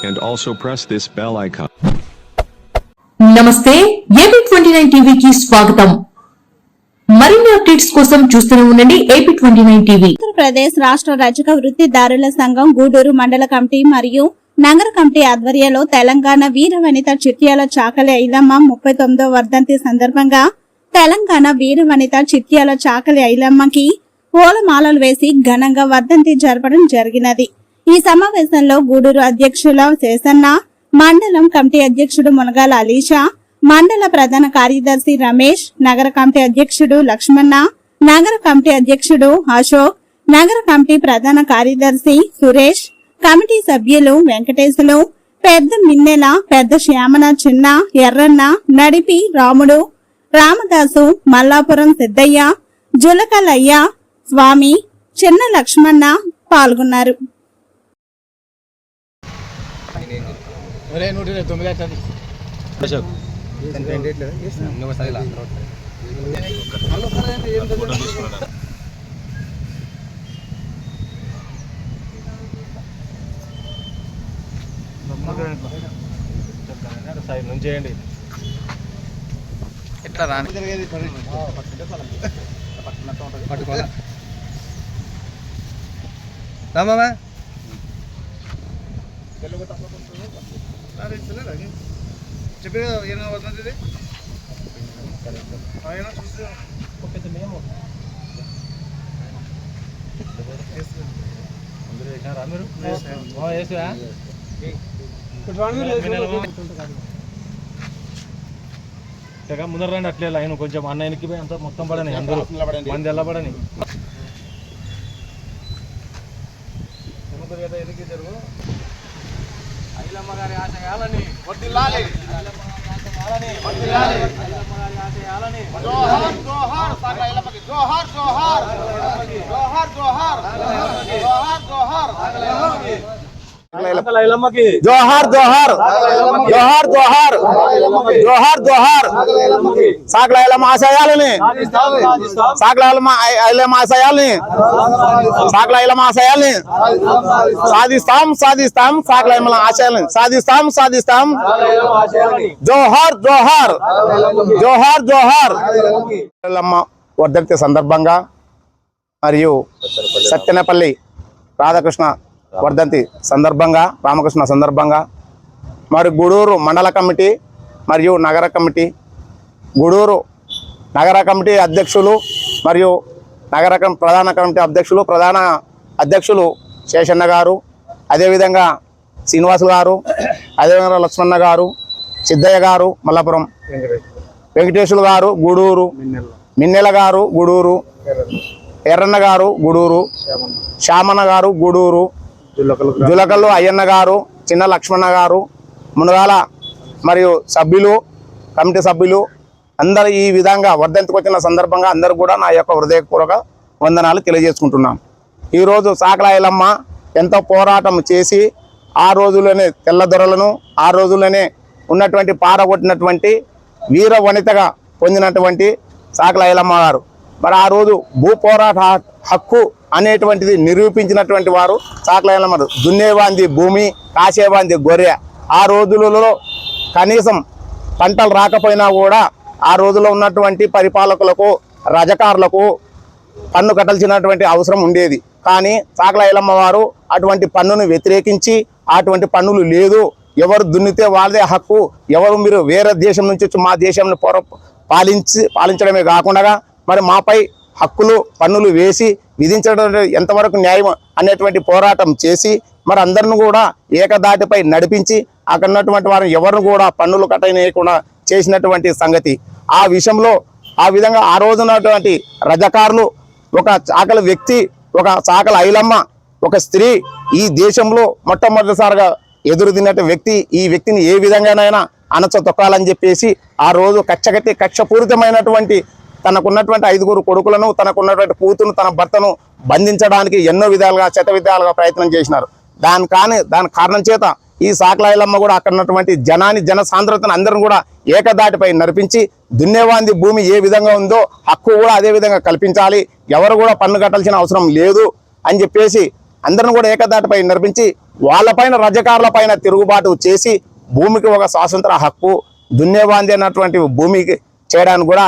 and also press this bell icon. నమస్తే AP twenty nine టీవీకి స్వాగతం. మరిన్ని అప్డేట్స్ కోసం చూస్తూనే ఉండండి AP twenty nine TV. Andhra Pradesh రాష్ట్ర రజక వృత్తిదారుల సంఘం గూడూరు మండల కమిటీ మరియు నగర కమిటీ ఆధ్వర్యంలో తెలంగాణ వీర వనిత చిట్యాల చాకలి ఐలమ్మ ముప్పై తొమ్మిదో వర్ధంతి సందర్భంగా తెలంగాణ వీర వనిత చిట్యాల చాకలి ఐలమ్మకి పూలమాలలు వేసి ఘనంగా వర్ధంతి జరపడం జరిగినది. ఈ సమావేశంలో గూడూరు అధ్యక్షుల శేషన్న మండలం కమిటీ అధ్యక్షుడు మునగాల అలీషా మండల ప్రధాన కార్యదర్శి రమేష్ నగర కమిటీ అధ్యక్షుడు లక్ష్మణ నగర కమిటీ అధ్యక్షుడు అశోక్ నగర కమిటీ ప్రధాన కార్యదర్శి సురేష్ కమిటీ సభ్యులు వెంకటేశులు పెద్ద మిన్నెల పెద్ద శ్యామన చిన్న ఎర్రన్న నడిపి రాముడు రామదాసు మల్లాపురం సిద్దయ్య జులకలయ్య స్వామి చిన్న లక్ష్మణ పాల్గొన్నారు. ఒరే నూట ఇరవై తొమ్మిది అవుతుంది సైడ్ నుంచి చేయండి. ఎట్లా రాని? పట్టుకోవాలా? రామా చెప్పి ఆయన చూస్తే మేము ముందర రండి అట్లే లైన్ కొంచెం అన్నయ్యకి పోయి అంత మొత్తం పడని అందరూ. మంది ఎలా పడని జరుగు? ఐలమ్మ గారి ఆశయాలని వర్ధిల్లాలి. ఐలమ్మ గారి ఆశయాలని వర్ధిల్లాలి. ఐలమ్మ గారి ఆశయాలని జోహార్ జోహార్ సాగర ఐలమ్మకి జోహార్ జోహార్. జోహార్ జోహార్. జోహార్ జోహార్. జోహార్ జోహార్ జోహార్ జోహార్ జోహార్ జోహార్ సాగల ఐలమ్మ ఆశయాలని సాగల ఐలమ్మ ఆశయాలని సాగల ఐలమ్మ ఆశయాలని సాధిస్తాం సాధిస్తాం సాగల ఐలమ్మ ఆశయాలని సాధిస్తాం సాధిస్తాం జోహార్ జోహార్ జోహార్ జోహార్ ఐలమ్మ వర్ధంతి సందర్భంగా మరియు సత్యనపల్లి రాధాకృష్ణ వర్ధంతి సందర్భంగా రామకృష్ణ సందర్భంగా మరి గూడూరు మండల కమిటీ మరియు నగర కమిటీ గూడూరు నగర కమిటీ అధ్యక్షులు మరియు నగర ప్రధాన కమిటీ అధ్యక్షులు ప్రధాన అధ్యక్షులు శేషన్న గారు అదేవిధంగా శ్రీనివాసులు గారు అదేవిధంగా లక్ష్మణ గారు సిద్ధయ్య గారు మల్లాపురం వెంకటేశ్వరు గారు గూడూరు మిన్నెల గారు గూడూరు ఎర్రన్న గారు గూడూరు శ్యామన్న గారు గూడూరు జులకల్లు అయ్యన్న గారు చిన్న లక్ష్మణ గారు మునగాల మరియు సభ్యులు కమిటీ సభ్యులు అందరూ ఈ విధంగా వర్ధంతికి వచ్చిన సందర్భంగా అందరూ కూడా నా యొక్క హృదయపూర్వక వందనాలు తెలియజేసుకుంటున్నాం. ఈరోజు సాకలాయలమ్మ ఎంతో పోరాటం చేసి ఆ రోజుల్లోనే తెల్లదొరలను ఆ రోజుల్లోనే ఉన్నటువంటి పారగొట్టినటువంటి వీర వనితగా పొందినటువంటి సాకలాయలమ్మ గారు. మరి ఆ రోజు భూ పోరాట హక్కు అనేటువంటిది నిరూపించినటువంటి వారు సాకలాయలమ్మ దున్నేవాంది భూమి కాసేవాంది గొర్రె. ఆ రోజులలో కనీసం పంటలు రాకపోయినా కూడా ఆ రోజుల్లో ఉన్నటువంటి పరిపాలకులకు రజకారులకు పన్ను కట్టాల్సినటువంటి అవసరం ఉండేది. కానీ చాకల ఐలమ్మ వారు అటువంటి పన్నును వ్యతిరేకించి అటువంటి పన్నులు లేదు. ఎవరు దున్నితే వాళ్ళదే హక్కు. ఎవరు మీరు వేరే దేశం నుంచి వచ్చి మా దేశంను పాలించి పాలించడమే కాకుండా మరి మాపై హక్కులు పన్నులు వేసి విధించడం ఎంతవరకు న్యాయం అనేటువంటి పోరాటం చేసి మరి అందరిని కూడా ఏకదాటిపై నడిపించి అక్కడ ఉన్నటువంటి వారిని ఎవరిని కూడా పన్నులు కట్టనేయకుండా చేసినటువంటి సంగతి. ఆ విషయంలో ఆ విధంగా ఆ రోజున్నటువంటి రజకారులు ఒక చాకల వ్యక్తి ఒక చాకల ఐలమ్మ ఒక స్త్రీ ఈ దేశంలో మొట్టమొదటిసారిగా ఎదురు తిన్నట్టు వ్యక్తి ఈ వ్యక్తిని ఏ విధంగానైనా అనచ తొక్కాలని చెప్పేసి ఆ రోజు కచ్చగట్టి కక్షపూరితమైనటువంటి తనకున్నటువంటి ఐదుగురు కొడుకులను తనకున్నటువంటి కూతురు తన భర్తను బంధించడానికి ఎన్నో విధాలుగా శత విధాలుగా ప్రయత్నం చేసినారు. దాని కానీ దాని కారణం చేత ఈ సాకలాయలమ్మ కూడా అక్కడ ఉన్నటువంటి జనాన్ని జన సాంద్రతను అందరం కూడా ఏకదాటిపై నడిపించి దున్నేవాంది భూమి ఏ విధంగా ఉందో హక్కు కూడా అదే విధంగా కల్పించాలి ఎవరు కూడా పన్ను కట్టాల్సిన అవసరం లేదు అని చెప్పేసి అందరిని కూడా ఏకదాటిపై నడిపించి వాళ్ళపైన రజకారుల పైన తిరుగుబాటు చేసి భూమికి ఒక స్వాతంత్ర హక్కు దున్నేవాంది అన్నటువంటి భూమికి చేయడానికి కూడా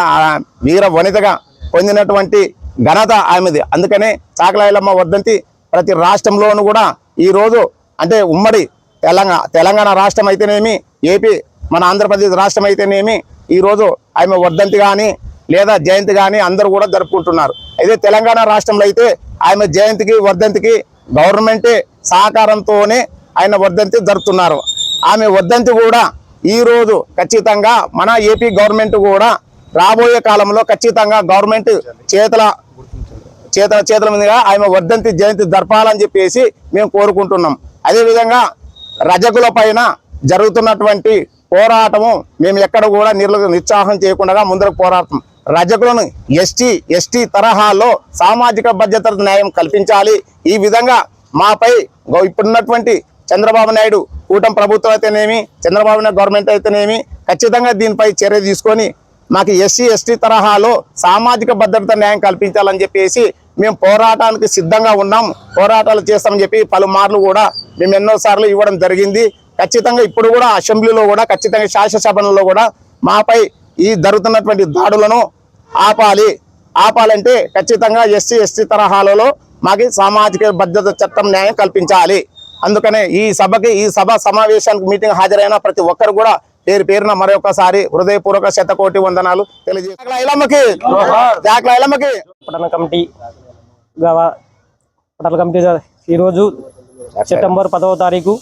వీర వనితగా పొందినటువంటి ఘనత ఆమెది. అందుకనే చాకలాయలమ్మ వర్ధంతి ప్రతి రాష్ట్రంలోనూ కూడా ఈ రోజు అంటే ఉమ్మడి తెలంగాణ తెలంగాణ రాష్ట్రం అయితేనేమి ఏపీ మన ఆంధ్రప్రదేశ్ రాష్ట్రం అయితేనేమి ఈ రోజు ఆమె వర్ధంతి కానీ లేదా జయంతి కానీ అందరూ కూడా జరుపుకుంటున్నారు. అయితే తెలంగాణ రాష్ట్రంలో అయితే ఆమె జయంతికి వర్ధంతికి గవర్నమెంటే సహకారంతోనే ఆయన వర్ధంతి జరుపుతున్నారు. ఆమె వర్ధంతి కూడా ఈ రోజు ఖచ్చితంగా మన ఏపీ గవర్నమెంట్ కూడా రాబోయే కాలంలో ఖచ్చితంగా గవర్నమెంట్ చేతుల చేతుల చేతుల మీదుగా ఆమె వర్ధంతి జయంతి జరపాలని చెప్పేసి మేము కోరుకుంటున్నాం. అదేవిధంగా రజకుల పైన జరుగుతున్నటువంటి పోరాటము మేము ఎక్కడ కూడా నిర్ల నిత్సాహం చేయకుండా ముందరకు పోరాటం రజకులను ఎస్టీ ఎస్టీ తరహాలో సామాజిక భద్రత న్యాయం కల్పించాలి. ఈ విధంగా మాపై ఇప్పుడున్నటువంటి చంద్రబాబు నాయుడు కూటమి ప్రభుత్వం అయితేనేమి చంద్రబాబు నాయుడు గవర్నమెంట్ అయితేనేమి ఖచ్చితంగా దీనిపై చర్య తీసుకొని మాకు ఎస్సీ ఎస్టీ తరహాలో సామాజిక భద్రత న్యాయం కల్పించాలని చెప్పేసి మేము పోరాటానికి సిద్ధంగా ఉన్నాం. పోరాటాలు చేస్తామని చెప్పి పలుమార్లు కూడా మేము ఎన్నో సార్లు ఇవ్వడం జరిగింది. ఖచ్చితంగా ఇప్పుడు కూడా అసెంబ్లీలో కూడా ఖచ్చితంగా శాసనసభలో కూడా మాపై ఈ జరుగుతున్నటువంటి దాడులను ఆపాలి. ఆపాలంటే ఖచ్చితంగా ఎస్సీ ఎస్టీ తరహాలలో మాకు సామాజిక భద్రత చట్టం న్యాయం కల్పించాలి. అందుకనే ఈ సభకి ఈ సభ సమావేశానికి మీటింగ్ హాజరైన ప్రతి ఒక్కరు కూడా పేరు పేరున మరొకసారి హృదయపూర్వక శతకోటి వందనాలు ఇలమ్మకి పట్టణ కమిటీ పట్టణ కమిటీ ఈరోజు సెప్టెంబర్ పదవ తారీఖు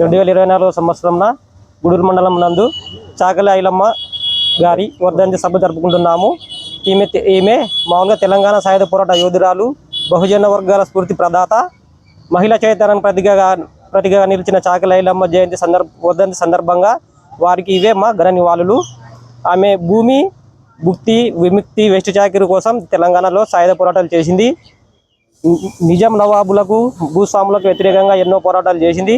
రెండు వేల ఇరవై నాలుగో సంవత్సరంన గుడూరు మండలం నందు చాకలి ఐలమ్మ గారి వర్ధంతి సభ జరుపుకుంటున్నాము. ఈమె ఈమె మామూలుగా తెలంగాణ సాయుధ పోరాట యోధురాలు బహుజన వర్గాల స్ఫూర్తి ప్రదాత మహిళా చైతన్యం ప్రతిగా ప్రతిగా నిలిచిన చాకలైలమ్మ జయంతి సందర్భ వర్ధంతి సందర్భంగా వారికి ఇవే మా ఘన నివాళులు. ఆమె భూమి భుక్తి విముక్తి వెస్ట్ చాకిరి కోసం తెలంగాణలో సాయుధ పోరాటాలు చేసింది. నిజాం నవాబులకు భూస్వాములకు వ్యతిరేకంగా ఎన్నో పోరాటాలు చేసింది.